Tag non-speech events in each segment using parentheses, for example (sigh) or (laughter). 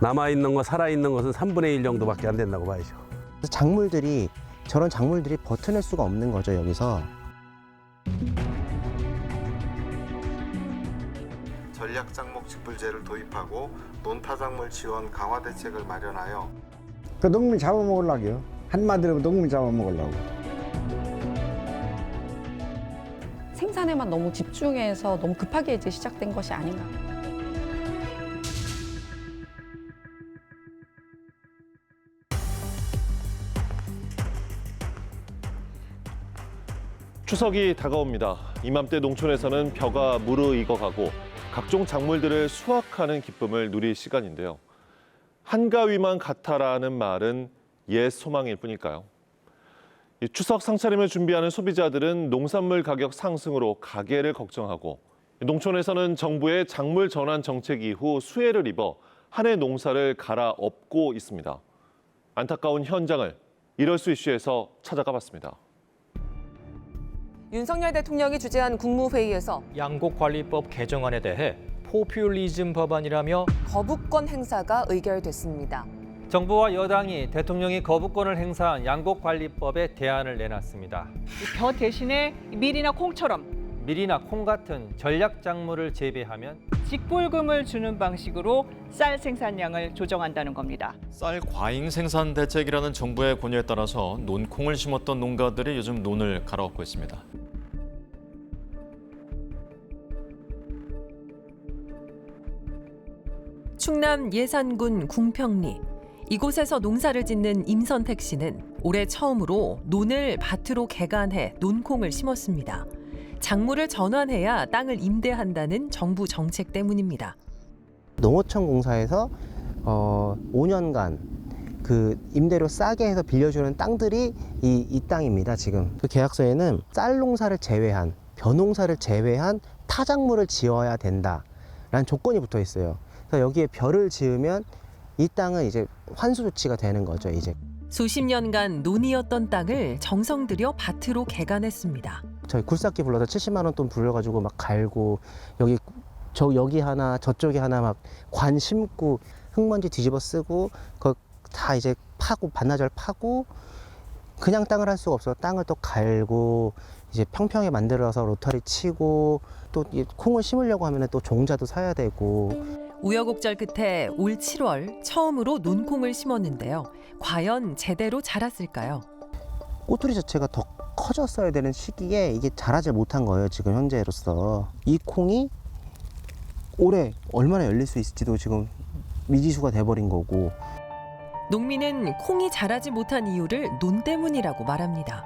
남아 있는 거 살아 있는 것은 3분의 1 정도밖에 안 된다고 봐야죠. 작물들이 저런 작물들이 버텨낼 수가 없는 거죠 여기서. 전략 작목 직불제를 도입하고 논타작물 지원 강화 대책을 마련하여 그 농민 잡아먹으려고요. 한마디로 농민 잡아먹으려고. 생산에만 너무 집중해서 너무 급하게 이제 시작된 것이 아닌가. 추석이 다가옵니다. 이맘때 농촌에서는 벼가 무르익어가고 각종 작물들을 수확하는 기쁨을 누릴 시간인데요. 한가위만 같아라는 말은 옛 소망일 뿐일까요? 이 추석 상차림을 준비하는 소비자들은 농산물 가격 상승으로 가게를 걱정하고 농촌에서는 정부의 작물 전환 정책 이후 수혜를 입어 한 해 농사를 갈아엎고 있습니다. 안타까운 현장을 이럴 수 이슈에서 찾아가 봤습니다. 윤석열 대통령이 주재한 국무회의에서 양곡관리법 개정안에 대해 포퓰리즘 법안이라며 거부권 행사가 의결됐습니다. 정부와 여당이 대통령이 거부권을 행사한 양곡관리법에 대안을 내놨습니다. 벼 대신에 밀이나 콩처럼 밀이나 콩 같은 전략 작물을 재배하면 직불금을 주는 방식으로 쌀 생산량을 조정한다는 겁니다. 쌀 과잉 생산 대책이라는 정부의 권유에 따라서 논콩을 심었던 농가들이 요즘 논을 갈아엎고 있습니다. 충남 예산군 궁평리 이곳에서 농사를 짓는 임선택 씨는 올해 처음으로 논을 밭으로 개간해 논콩을 심었습니다. 작물을 전환해야 땅을 임대한다는 정부 정책 때문입니다. 농어촌 공사에서 어, 5년간 그 임대료 싸게 해서 빌려주는 땅들이 이, 이 땅입니다. 지금 그 계약서에는 쌀 농사를 제외한 벼농사를 제외한 타작물을 지어야 된다라는 조건이 붙어 있어요. 그래서 여기에 벼를 지으면 이 땅은 이제 환수 조치가 되는 거죠. 이제 수십 년간 논이었던 땅을 정성 들여 밭으로 개간했습니다. 저희 굴삭기 불러서 70만 원 돈 불려가지고 막 갈고 여기 저 여기 하나 저쪽에 하나 막 관 심고 흙먼지 뒤집어 쓰고 그다 이제 파고 반나절 파고 그냥 땅을 할 수가 없어 땅을 또 갈고 이제 평평하게 만들어서 로터리 치고 또이 콩을 심으려고 하면 또 종자도 사야 되고 우여곡절 끝에 올 7월 처음으로 논콩을 심었는데요. 과연 제대로 자랐을까요? 꼬투리 자체가 더 커졌어야 되는 시기에 이게 자라지 못한 거예요 지금 현재로서 이 콩이 올해 얼마나 열릴 수 있을지도 지금 미지수가 돼버린 거고 농민은 콩이 자라지 못한 이유를 논 때문이라고 말합니다.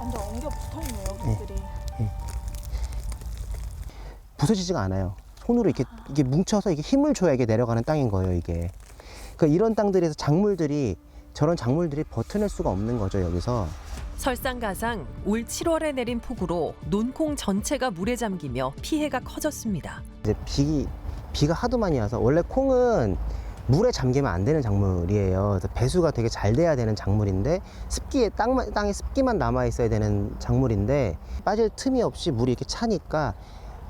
완전 엉겨 붙어 있네요, 잎들이. 부서지지가 않아요. 손으로 이렇게 이게 뭉쳐서 이게 힘을 줘야 이게 내려가는 땅인 거예요, 이게. 그러니까 이런 땅들에서 작물들이 저런 작물들이 버텨낼 수가 없는 거죠, 여기서. 설상가상 올 7월에 내린 폭우로 논콩 전체가 물에 잠기며 피해가 커졌습니다. 이제 비 비가 하도 많이 와서 원래 콩은 물에 잠기면 안 되는 작물이에요. 그래서 배수가 되게 잘 돼야 되는 작물인데 습기에 땅만 땅에 습기만 남아 있어야 되는 작물인데 빠질 틈이 없이 물이 이렇게 차니까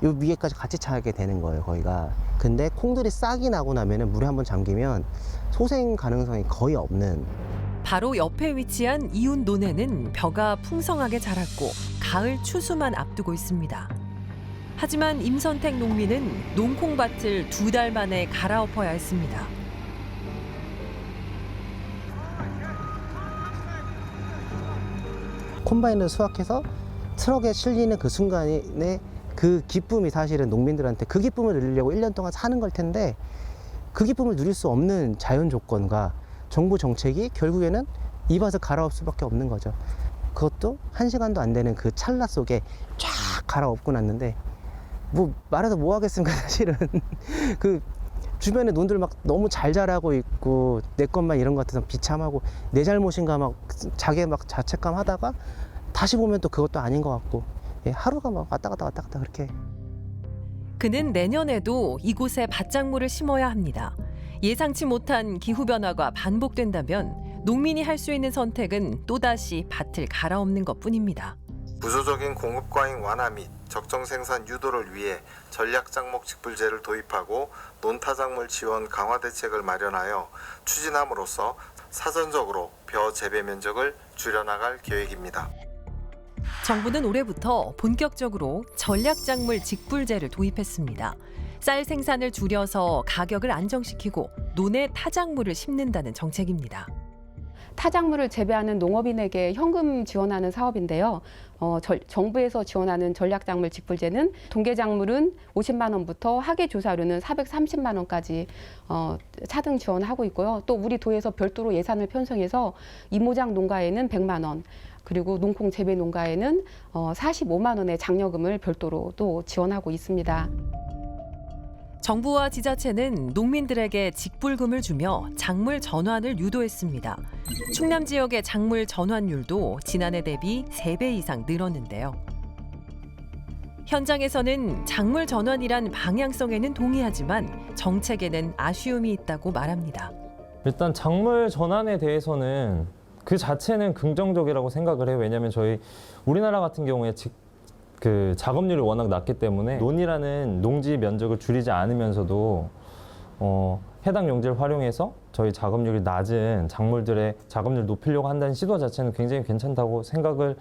요 위에까지 같이 차게 되는 거예요, 거기가. 근데 콩들이 싹이 나고 나면은 물에 한번 잠기면 소생 가능성이 거의 없는 바로 옆에 위치한 이웃 논에는 벼가 풍성하게 자랐고 가을 추수만 앞두고 있습니다. 하지만 임선택 농민은 농콩밭을 두 달 만에 갈아엎어야 했습니다. 콤바인을 수확해서 트럭에 실리는 그 순간에 그 기쁨이 사실은 농민들한테 그 기쁨을 누리려고 1년 동안 사는 걸 텐데 그 기쁨을 누릴 수 없는 자연 조건과 정부 정책이 결국에는 이 밭을 갈아엎을 수밖에 없는 거죠. 그것도 한 시간도 안 되는 그 찰나 속에 쫙 갈아엎고 났는데 뭐 말해서 뭐 하겠습니까 (laughs) 사실은 그 주변에 논들 막 너무 잘 자라고 있고 내 것만 이런 것 같아서 비참하고 내 잘못인가 막 자기 막 자책감 하다가 다시 보면 또 그것도 아닌 것 같고 예, 하루가 막 왔다 갔다 왔다 갔다 그렇게 그는 내년에도 이곳에 밭작물을 심어야 합니다. 예상치 못한 기후 변화가 반복된다면 농민이 할 수 있는 선택은 또다시 밭을 갈아엎는 것뿐입니다. 구조적인 공급 과잉 완화 및 적정 생산 유도를 위해 전략 작목 직불제를 도입하고 논타작물 지원 강화 대책을 마련하여 추진함으로써 사전적으로 벼 재배 면적을 줄여나갈 계획입니다. 정부는 올해부터 본격적으로 전략작물 직불제를 도입했습니다. 쌀 생산을 줄여서 가격을 안정시키고 논에 타작물을 심는다는 정책입니다. 타작물을 재배하는 농업인에게 현금 지원하는 사업인데요. 어, 절- 정부에서 지원하는 전략작물 직불제는 동계작물은 50만 원부터 하계조사료는 430만 원까지 어, 차등 지원하고 있고요. 또 우리 도에서 별도로 예산을 편성해서 이모작 농가에는 100만 원, 그리고 농콩 재배 농가에는 어, 45만 원의 장려금을 별도로 또 지원하고 있습니다. 정부와 지자체는 농민들에게 직불금을 주며 작물 전환을 유도했습니다. 충남 지역의 작물 전환율도 지난해 대비 3배 이상 늘었는데요. 현장에서는 작물 전환이란 방향성에는 동의하지만 정책에는 아쉬움이 있다고 말합니다. 일단 작물 전환에 대해서는 그 자체는 긍정적이라고 생각을 해요. 왜냐하면 저희 우리나라 같은 경우에 직, 그 작업률이 워낙 낮기 때문에 논이라는 농지 면적을 줄이지 않으면서도 어, 해당 용지를 활용해서 저희 작업률이 낮은 작물들의 작업률 높이려고 한다는 시도 자체는 굉장히 괜찮다고 생각을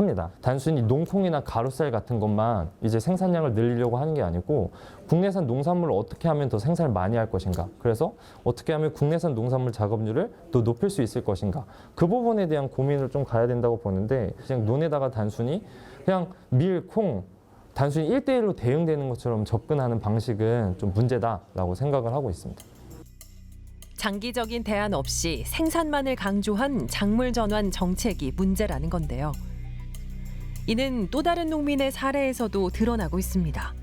합니다. 단순히 농콩이나 가루쌀 같은 것만 이제 생산량을 늘리려고 하는 게 아니고 국내산 농산물을 어떻게 하면 더 생산을 많이 할 것인가. 그래서 어떻게 하면 국내산 농산물 작업률을 더 높일 수 있을 것인가. 그 부분에 대한 고민을 좀 가야 된다고 보는데 그냥 논에다가 단순히 그냥 밀, 콩 단순히 일대일로 대응되는 것처럼 접근하는 방식은 좀 문제다라고 생각을 하고 있습니다. 장기적인 대안 없이 생산만을 강조한 작물 전환 정책이 문제라는 건데요. 이는 또 다른 농민의 사례에서도 드러나고 있습니다.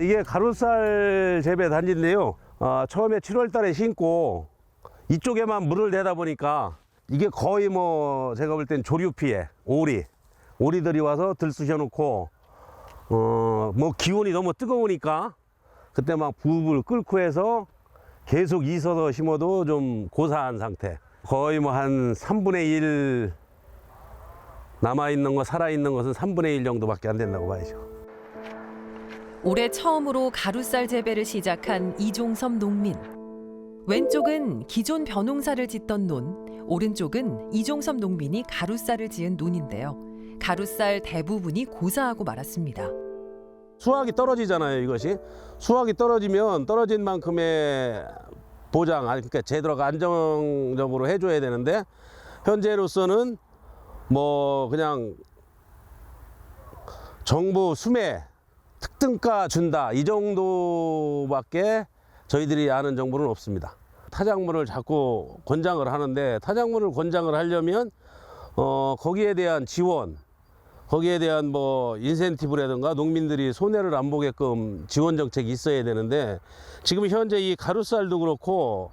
이게 가루쌀 재배 단지인데요. 어, 처음에 7월 달에 심고 이쪽에만 물을 대다 보니까 이게 거의 뭐 제가 볼 땐 조류 피해, 오리. 오리들이 와서 들쑤셔 놓고 어, 뭐 기온이 너무 뜨거우니까 그때 막 부부를 끓고 해서 계속 있어서 심어도 좀 고사한 상태. 거의 뭐 한 3분의 1 남아있는 거, 살아있는 것은 3분의 1 정도밖에 안 된다고 봐야죠. 올해 처음으로 가루쌀 재배를 시작한 이종섭 농민. 왼쪽은 기존 벼농사를 짓던 논, 오른쪽은 이종섭 농민이 가루쌀을 지은 논인데요. 가루쌀 대부분이 고사하고 말았습니다. 수확이 떨어지잖아요, 이것이. 수확이 떨어지면 떨어진 만큼의 보장, 아니, 그러니까 제대로 안정적으로 해줘야 되는데, 현재로서는 뭐, 그냥 정부 수매, 특등가 준다, 이 정도밖에 저희들이 아는 정보는 없습니다. 타작물을 자꾸 권장을 하는데, 타작물을 권장을 하려면, 어, 거기에 대한 지원, 거기에 대한 뭐 인센티브라든가 농민들이 손해를 안 보게끔 지원 정책이 있어야 되는데 지금 현재 이 가루쌀도 그렇고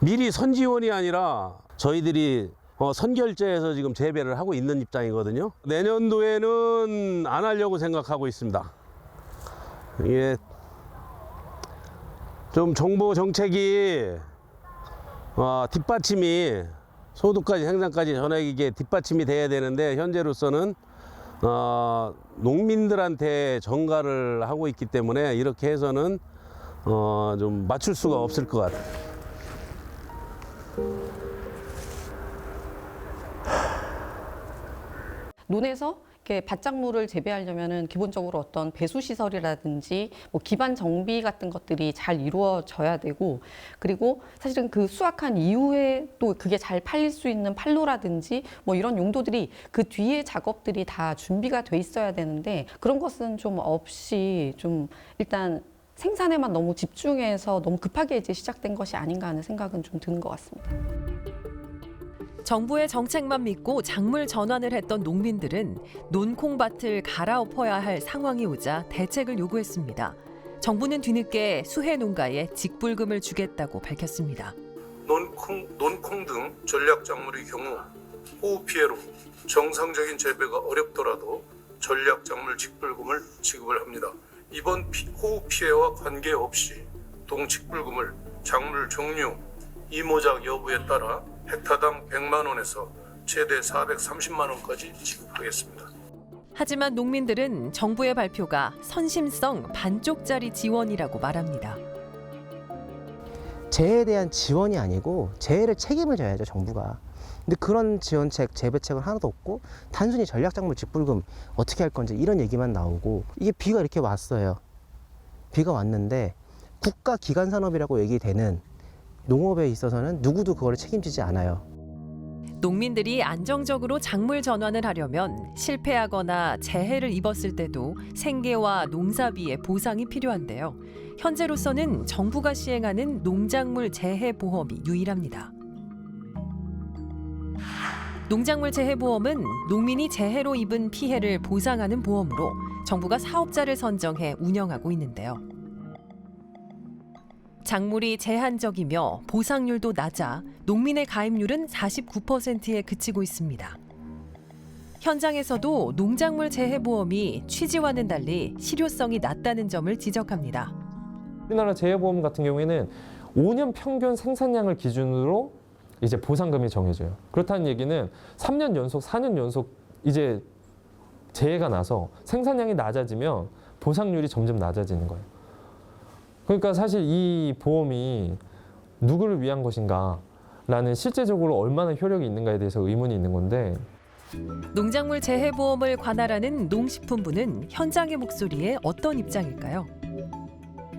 미리 선지원이 아니라 저희들이 어, 선결제에서 지금 재배를 하고 있는 입장이거든요. 내년도에는 안 하려고 생각하고 있습니다. 이게 좀 정부 정책이 어, 뒷받침이 소득까지 생산까지 전액이게 뒷받침이 돼야 되는데 현재로서는 어, 농민들한테 전가를 하고 있기 때문에 이렇게 해서는 어, 좀 맞출 수가 없을 것 같아요. 논에서 이렇게 밭작물을 재배하려면은 기본적으로 어떤 배수 시설이라든지 뭐 기반 정비 같은 것들이 잘 이루어져야 되고 그리고 사실은 그 수확한 이후에 또 그게 잘 팔릴 수 있는 판로라든지 뭐 이런 용도들이 그 뒤에 작업들이 다 준비가 돼 있어야 되는데 그런 것은 좀 없이 좀 일단 생산에만 너무 집중해서 너무 급하게 이제 시작된 것이 아닌가 하는 생각은 좀 드는 것 같습니다. 정부의 정책만 믿고 작물 전환을 했던 농민들은 논콩밭을 갈아엎어야 할 상황이 오자 대책을 요구했습니다. 정부는 뒤늦게 수해 농가에 직불금을 주겠다고 밝혔습니다. 논콩, 논콩 등 전략 작물의 경우 호우 피해로 정상적인 재배가 어렵더라도 전략 작물 직불금을 지급을 합니다. 이번 피- 호우 피해와 관계없이 동직불금을 작물 종류, 이모작 여부에 따라 헥타당 100만 원에서 최대 430만 원까지 지급하겠습니다. 하지만 농민들은 정부의 발표가 선심성 반쪽짜리 지원이라고 말합니다. 재해에 대한 지원이 아니고 재해를 책임을 져야죠 정부가. 근데 그런 지원책, 재배책은 하나도 없고 단순히 전략작물 직불금 어떻게 할 건지 이런 얘기만 나오고 이게 비가 이렇게 왔어요. 비가 왔는데 국가 기간 산업이라고 얘기되는 농업에 있어서는 누구도 그거를 책임지지 않아요. 농민들이 안정적으로 작물 전환을 하려면 실패하거나 재해를 입었을 때도 생계와 농사비의 보상이 필요한데요. 현재로서는 정부가 시행하는 농작물 재해 보험이 유일합니다. 농작물 재해 보험은 농민이 재해로 입은 피해를 보상하는 보험으로 정부가 사업자를 선정해 운영하고 있는데요. 작물이 제한적이며 보상률도 낮아 농민의 가입률은 49%에 그치고 있습니다. 현장에서도 농작물 재해보험이 취지와는 달리 실효성이 낮다는 점을 지적합니다. 우리나라 재해보험 같은 경우에는 5년 평균 생산량을 기준으로 이제 보상금이 정해져요. 그렇다는 얘기는 3년 연속, 4년 연속 이제 재해가 나서 생산량이 낮아지면 보상률이 점점 낮아지는 거예요. 그러니까 사실 이 보험이 누구를 위한 것인가 라는 실제적으로 얼마나 효력이 있는가에 대해서 의문이 있는 건데 농작물 재해보험을 관할하는 농식품부는 현장의 목소리에 어떤 입장일까요?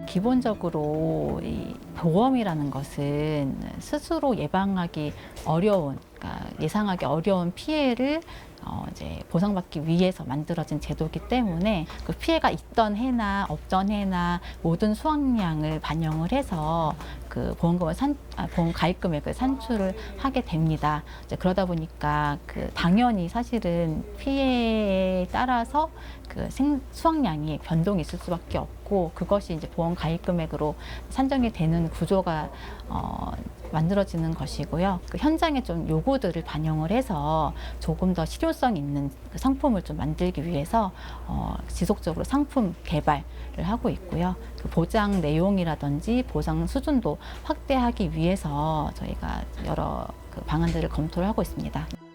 기본적으로 이 보험이라는 것은 스스로 예방하기 어려운, 그러니까 예상하기 어려운 피해를 어 이제 보상받기 위해서 만들어진 제도이기 때문에 그 피해가 있던 해나 없던 해나 모든 수확량을 반영을 해서 그 보험금을 산, 아, 보험 가입 금액을 산출을 하게 됩니다. 이제 그러다 보니까 그 당연히 사실은 피해에 따라서 그 생, 수확량이 변동이 있을 수밖에 없고 그것이 이제 보험 가입 금액으로 산정이 되는 구조가 어, 만들어지는 것이고요. 그 현장에 좀 요구들을 반영을 해서 조금 더 실효성 있는 그 상품을 좀 만들기 위해서 어, 지속적으로 상품 개발을 하고 있고요. 그 보장 내용이라든지 보상 수준도 확대하기 위해서 저희가 여러 그 방안들을 검토를 하고 있습니다.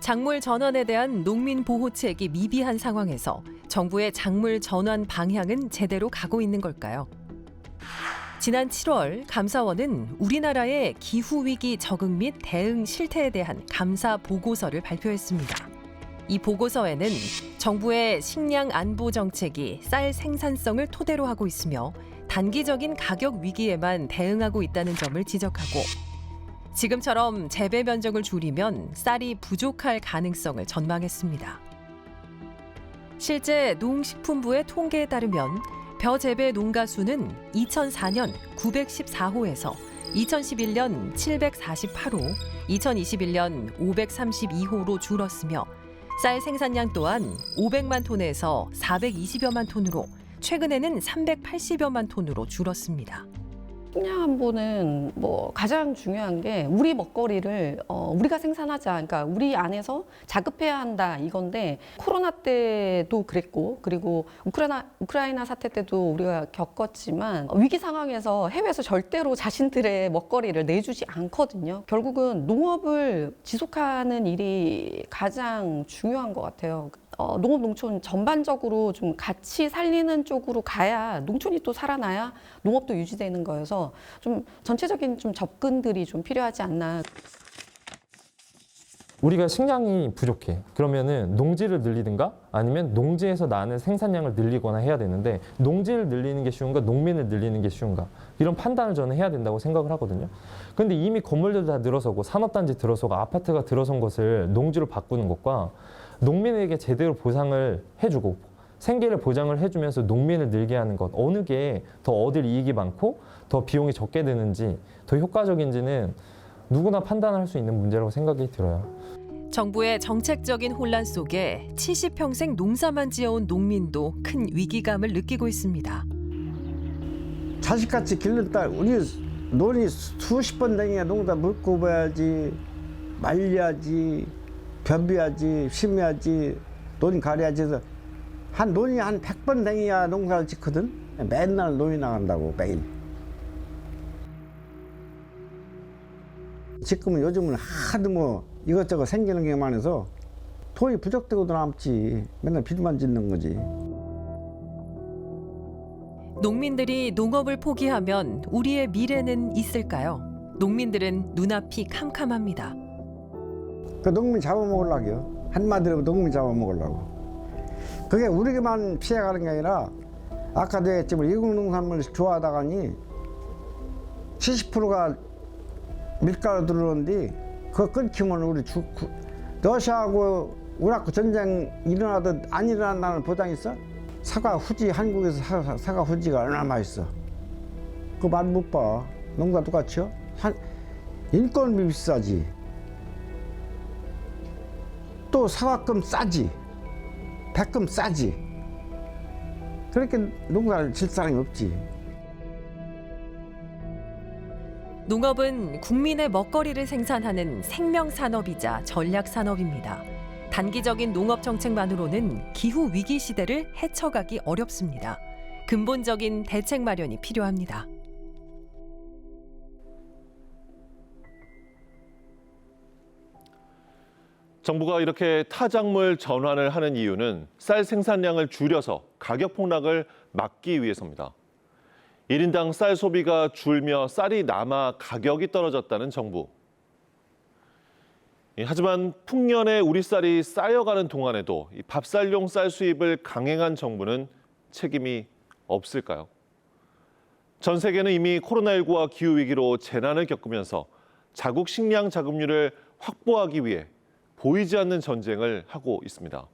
작물 전환에 대한 농민 보호책이 미비한 상황에서 정부의 작물 전환 방향은 제대로 가고 있는 걸까요? 지난 7월 감사원은 우리나라의 기후 위기 적응 및 대응 실태에 대한 감사 보고서를 발표했습니다. 이 보고서에는 정부의 식량 안보 정책이 쌀 생산성을 토대로 하고 있으며 단기적인 가격 위기에만 대응하고 있다는 점을 지적하고 지금처럼 재배 면적을 줄이면 쌀이 부족할 가능성을 전망했습니다. 실제 농식품부의 통계에 따르면 벼 재배 농가 수는 2004년 914호에서 2011년 748호, 2021년 532호로 줄었으며 쌀 생산량 또한 500만 톤에서 420여만 톤으로 최근에는 380여만 톤으로 줄었습니다. 식량 안보는 뭐 가장 중요한 게 우리 먹거리를 어, 우리가 생산하자. 그러니까 우리 안에서 자급해야 한다 이건데 코로나 때도 그랬고 그리고 우크라이나 우크라이나 사태 때도 우리가 겪었지만 위기 상황에서 해외에서 절대로 자신들의 먹거리를 내주지 않거든요. 결국은 농업을 지속하는 일이 가장 중요한 것 같아요. 어, 농업 농촌 전반적으로 좀 같이 살리는 쪽으로 가야 농촌이 또 살아나야 농업도 유지되는 거여서 좀 전체적인 좀 접근들이 좀 필요하지 않나. 우리가 식량이 부족해. 그러면은 농지를 늘리든가 아니면 농지에서 나는 생산량을 늘리거나 해야 되는데 농지를 늘리는 게 쉬운가 농민을 늘리는 게 쉬운가 이런 판단을 저는 해야 된다고 생각을 하거든요. 근데 이미 건물들 다 들어서고 산업단지 들어서고 아파트가 들어선 것을 농지로 바꾸는 것과 농민에게 제대로 보상을 해주고 생계를 보장을 해주면서 농민을 늘게 하는 것 어느 게 더 얻을 이익이 많고 더 비용이 적게 드는지 더 효과적인지는 누구나 판단할 수 있는 문제라고 생각이 들어요. 정부의 정책적인 혼란 속에 70평생 농사만 지어온 농민도 큰 위기감을 느끼고 있습니다. 자식같이 길른 딸 우리 논이 수십 번 댕이야 농사 물고 봐야지 말려야지 변비하지 심해야지 논 가려야지 해서 한 논이 한 100번 댕이야 농사를 짓거든 맨날 논이 나간다고 매일 지금은 요즘은 하도 뭐 이것저것 생기는 게 많아서 돈이 부족되고 남지. 맨날 빚만 짓는 거지. 농민들이 농업을 포기하면 우리의 미래는 있을까요? 농민들은 눈앞이 캄캄합니다. 그 농민 잡아먹으려고요. 한마디로 농민 잡아먹으려고. 그게 우리만 피해가는 게 아니라 아까도 했지만 이국 농산물 좋아하다가니 70%가 밀가루 들어오는데 그거 끊기면 우리 죽 러시아하고 우라크 전쟁 일어나도 안 일어난다는 보장 있어? 사과 후지 한국에서 사, 사 과 후지가 얼마나 맛있어? 그거 말못 봐. 농사 똑같이요? 한 인건비 비싸지. 또 사과금 싸지. 백금 싸지. 그렇게 농사를 질 사람이 없지. 농업은 국민의 먹거리를 생산하는 생명 산업이자 전략 산업입니다. 단기적인 농업 정책만으로는 기후 위기 시대를 헤쳐가기 어렵습니다. 근본적인 대책 마련이 필요합니다. 정부가 이렇게 타작물 전환을 하는 이유는 쌀 생산량을 줄여서 가격 폭락을 막기 위해서입니다. 1인당 쌀 소비가 줄며 쌀이 남아 가격이 떨어졌다는 정부. 예, 하지만 풍년에 우리 쌀이 쌓여가는 동안에도 이 밥쌀용 쌀 수입을 강행한 정부는 책임이 없을까요? 전 세계는 이미 코로나19와 기후 위기로 재난을 겪으면서 자국 식량 자급률을 확보하기 위해 보이지 않는 전쟁을 하고 있습니다.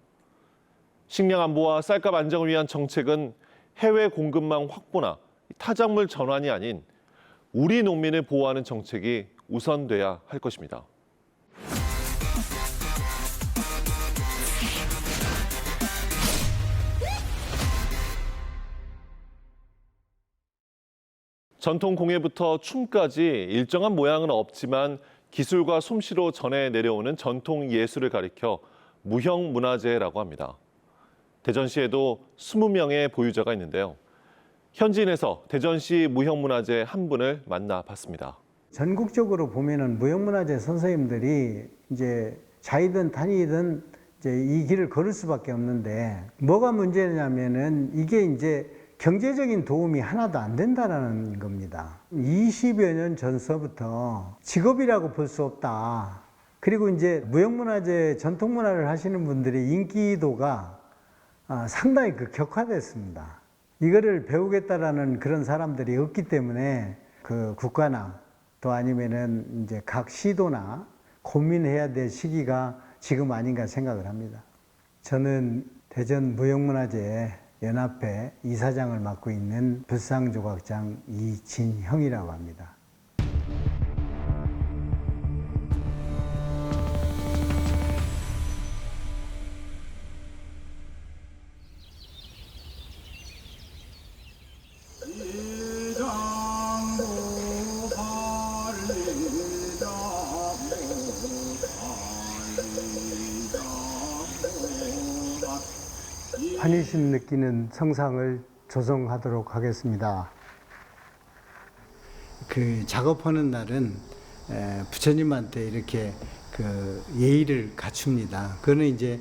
식량 안보와 쌀값 안정을 위한 정책은 해외 공급망 확보나 타작물 전환이 아닌 우리 농민을 보호하는 정책이 우선돼야 할 것입니다. 전통 공예부터 춤까지 일정한 모양은 없지만 기술과 솜씨로 전해 내려오는 전통 예술을 가리켜 무형 문화재라고 합니다. 대전시에도 20명의 보유자가 있는데요. 현지인에서 대전시 무형문화재 한 분을 만나봤습니다. 전국적으로 보면은 무형문화재 선생님들이 이제 자이든 단이든 이제 이 길을 걸을 수밖에 없는데 뭐가 문제냐면은 이게 이제 경제적인 도움이 하나도 안 된다라는 겁니다. 20여 년 전서부터 직업이라고 볼 수 없다. 그리고 이제 무형문화재 전통문화를 하시는 분들의 인기도가 아, 상당히 그 격화됐습니다. 이거를 배우겠다라는 그런 사람들이 없기 때문에 그 국가나 또 아니면은 이제 각 시도나 고민해야 될 시기가 지금 아닌가 생각을 합니다. 저는 대전 무형문화재 연합회 이사장을 맡고 있는 불상조각장 이진형이라고 합니다. 환희심 느끼는 성상을 조성하도록 하겠습니다. 그 작업하는 날은 에, 부처님한테 이렇게 그 예의를 갖춥니다. 그거는 이제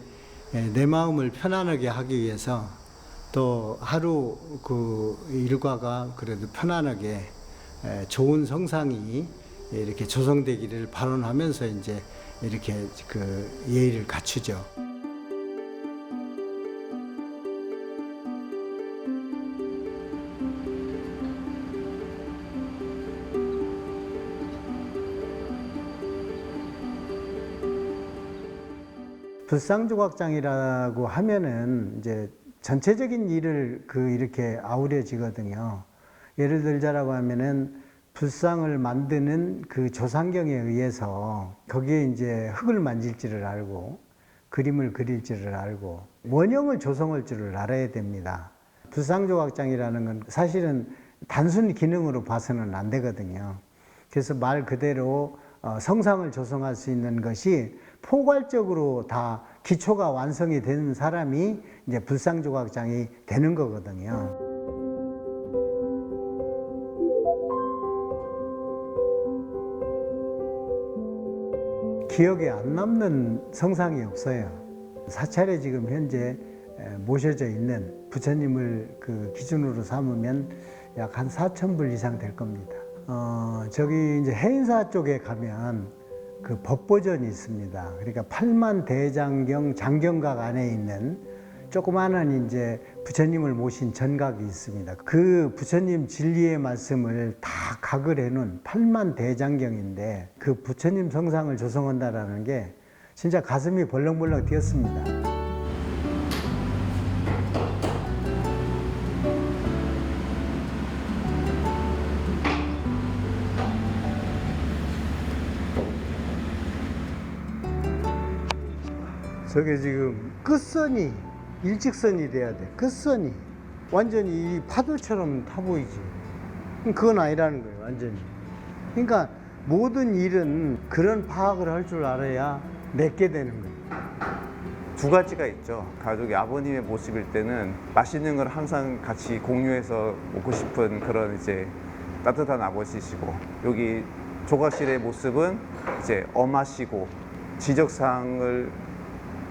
에, 내 마음을 편안하게 하기 위해서 또 하루 그 일과가 그래도 편안하게 에, 좋은 성상이 이렇게 조성되기를 발언하면서 이제 이렇게 그 예의를 갖추죠. 불상조각장이라고 하면은 이제 전체적인 일을 그 이렇게 아우려지거든요. 예를 들자라고 하면은 불상을 만드는 그 조상경에 의해서 거기에 이제 흙을 만질 줄을 알고 그림을 그릴 줄을 알고 원형을 조성할 줄을 알아야 됩니다. 불상조각장이라는 건 사실은 단순 기능으로 봐서는 안 되거든요. 그래서 말 그대로 어, 성상을 조성할 수 있는 것이 포괄적으로 다 기초가 완성이 되는 사람이 이제 불상조각장이 되는 거거든요. 기억에 안 남는 성상이 없어요. 사찰에 지금 현재 에, 모셔져 있는 부처님을 그 기준으로 삼으면 약 한 4천 불 이상 될 겁니다. 어, 저기 이제 해인사 쪽에 가면 그 법보전이 있습니다. 그러니까 팔만 대장경 장경각 안에 있는 조그마한 이제 부처님을 모신 전각이 있습니다. 그 부처님 진리의 말씀을 다 각을 해놓은 팔만 대장경인데 그 부처님 성상을 조성한다라는 게 진짜 가슴이 벌렁벌렁 뛰었습니다. 저게 지금 끝선이 일직선이 돼야 돼. 끝선이 완전히 이 파도처럼 타 보이지. 그건 아니라는 거예요, 완전히. 그러니까 모든 일은 그런 파악을 할 줄 알아야 맺게 되는 거예요. 두 가지가 있죠. 가족이 아버님의 모습일 때는 맛있는 걸 항상 같이 공유해서 먹고 싶은 그런 이제 따뜻한 아버지시고 여기 조각실의 모습은 이제 엄하시고 지적사항을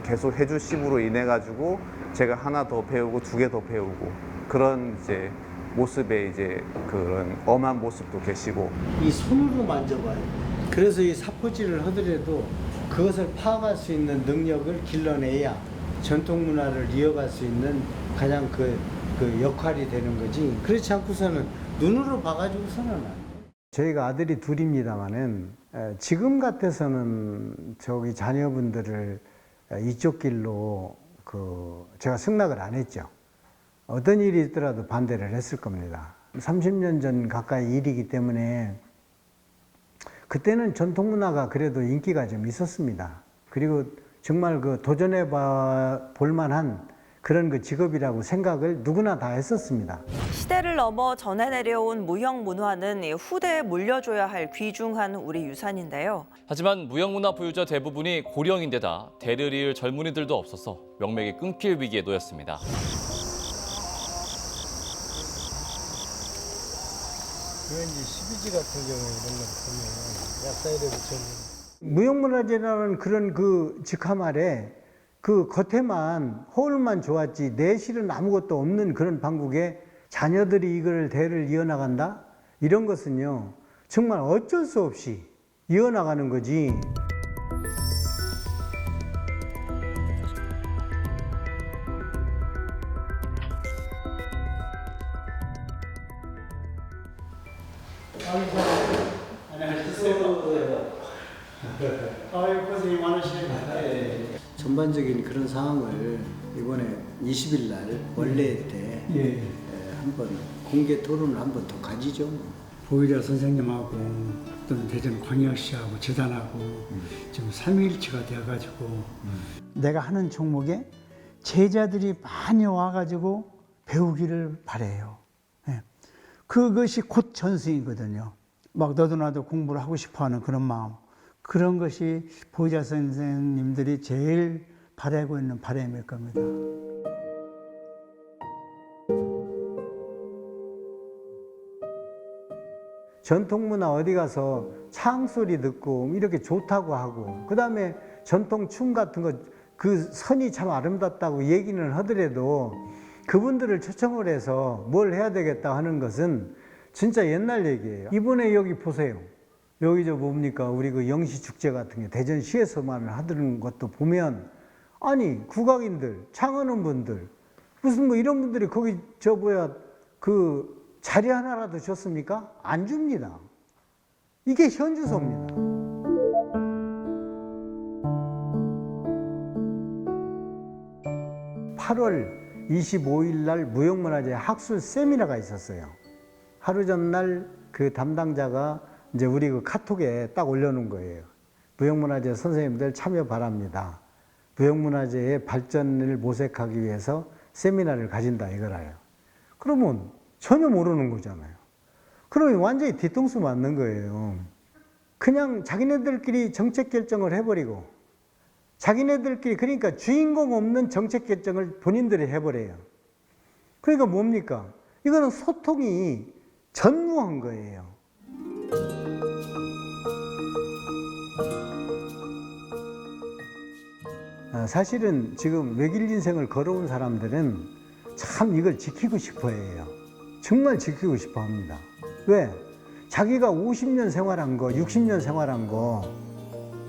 계속 해주심으로 인해 가지고 제가 하나 더 배우고 두 개 더 배우고 그런 이제 모습에 이제 그런 엄한 모습도 계시고 이 손으로 만져봐요. 그래서 이 사포질을 하더라도 그것을 파악할 수 있는 능력을 길러내야 전통 문화를 이어갈 수 있는 가장 그, 그 역할이 되는 거지. 그렇지 않고서는 눈으로 봐가지고서는 안 돼. 저희가 아들이 둘입니다만은 에, 지금 같아서는 저기 자녀분들을 에, 이쪽 길로 그 제가 승낙을 안 했죠. 어떤 일이 있더라도 반대를 했을 겁니다. 30년 전 가까이 일이기 때문에 그때는 전통 문화가 그래도 인기가 좀 있었습니다. 그리고 정말 그 도전해 볼 만한 그런 그 직업이라고 생각을 누구나 다 했었습니다. 시대를 넘어 전해 내려온 무형 문화는 후대에 물려줘야 할 귀중한 우리 유산인데요. 하지만 무형 문화 보유자 대부분이 고령인데다 대를 이을 젊은이들도 없어서 명맥이 끊길 위기에 놓였습니다. 그런 이제 12지 같은 경우에 이런 걸 보면 약사일에 붙여있는 무형문화재라는 그런 그 직함 아래 그 겉에만 허울만 좋았지 내실은 아무것도 없는 그런 방국에 자녀들이 이걸 대를 이어나간다? 이런 것은요 정말 어쩔 수 없이 이어나가는 거지 전반적인 그런 상황을 이번에 20일 날 원래 때 예. 에, 한번 공개 토론을 한번 더 가지죠. 보유자 선생님하고 또는 대전 광역시하고 재단하고 지금 삼위일체가 되어가지고 내가 하는 종목에 제자들이 많이 와가지고 배우기를 바래요. 예. 그것이 곧 전승이거든요. 막 너도 나도 공부를 하고 싶어하는 그런 마음. 그런 것이 보유자 선생님들이 제일 바라고 있는 바람일 겁니다. 전통 문화 어디 가서 창 소리 듣고 이렇게 좋다고 하고 그 다음에 전통 춤 같은 거 그 선이 참 아름답다고 얘기는 하더라도 그분들을 초청을 해서 뭘 해야 되겠다 하는 것은 진짜 옛날 얘기예요. 이번에 여기 보세요. 여기 저 뭡니까 우리 그 영시 축제 같은 게 대전시에서만 하던 것도 보면 아니 국악인들 창하는 분들 무슨 뭐 이런 분들이 거기 저 뭐야 그 자리 하나라도 줬습니까? 안 줍니다. 이게 현주소입니다. 8월 25일 날 무형문화재 학술 세미나가 있었어요. 하루 전날 그 담당자가 이제 우리 그 카톡에 딱 올려놓은 거예요. 무형문화재 선생님들 참여 바랍니다. 무형문화재의 발전을 모색하기 위해서 세미나를 가진다 이거라요. 그러면 전혀 모르는 거잖아요. 그러면 완전히 뒤통수 맞는 거예요. 그냥 자기네들끼리 정책 결정을 해버리고 자기네들끼리 그러니까 주인공 없는 정책 결정을 본인들이 해버려요. 그러니까 뭡니까? 이거는 소통이 전무한 거예요. 사실은 지금 외길 인생을 걸어온 사람들은 참 이걸 지키고 싶어 해요. 정말 지키고 싶어 합니다. 왜? 자기가 50년 생활한 거, 60년 생활한 거,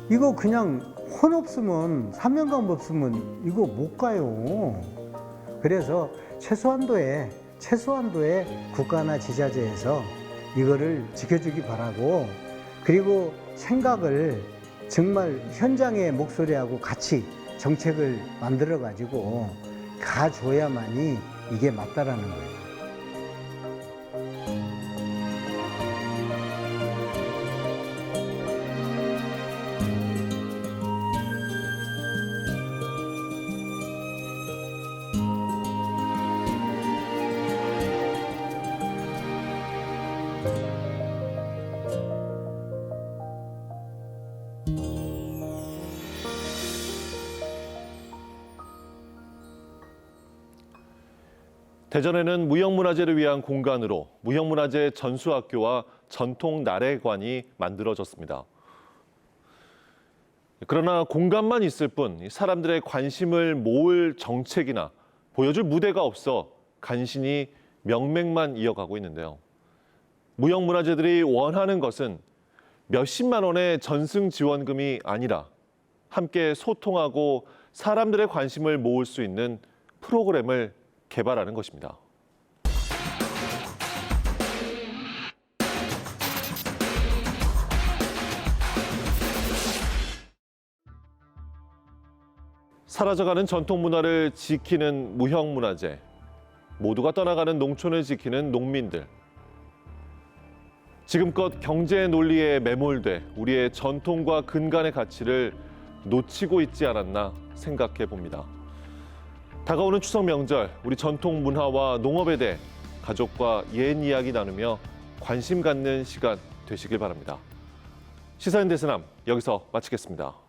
이거 그냥 혼 없으면, 사명감 없으면 이거 못 가요. 그래서 최소한도의, 최소한도의 국가나 지자체에서 이거를 지켜주기 바라고, 그리고 생각을 정말 현장의 목소리하고 같이 정책을 만들어 가지고 가줘야만이 이게 맞다라는 거예요. 대전에는 무형문화재를 위한 공간으로 무형문화재 전수학교와 전통 나래관이 만들어졌습니다. 그러나 공간만 있을 뿐 사람들의 관심을 모을 정책이나 보여줄 무대가 없어 간신히 명맥만 이어가고 있는데요. 무형문화재들이 원하는 것은 몇십만 원의 전승 지원금이 아니라 함께 소통하고 사람들의 관심을 모을 수 있는 프로그램을 개발하는 것입니다. 사라져가는 전통 문화를 지키는 무형 문화재, 모두가 떠나가는 농촌을 지키는 농민들. 지금껏 경제 논리에 매몰돼 우리의 전통과 근간의 가치를 놓치고 있지 않았나 생각해 봅니다. 다가오는 추석 명절, 우리 전통 문화와 농업에 대해 가족과 옛 이야기 나누며 관심 갖는 시간 되시길 바랍니다. 시사인 대세남 여기서 마치겠습니다.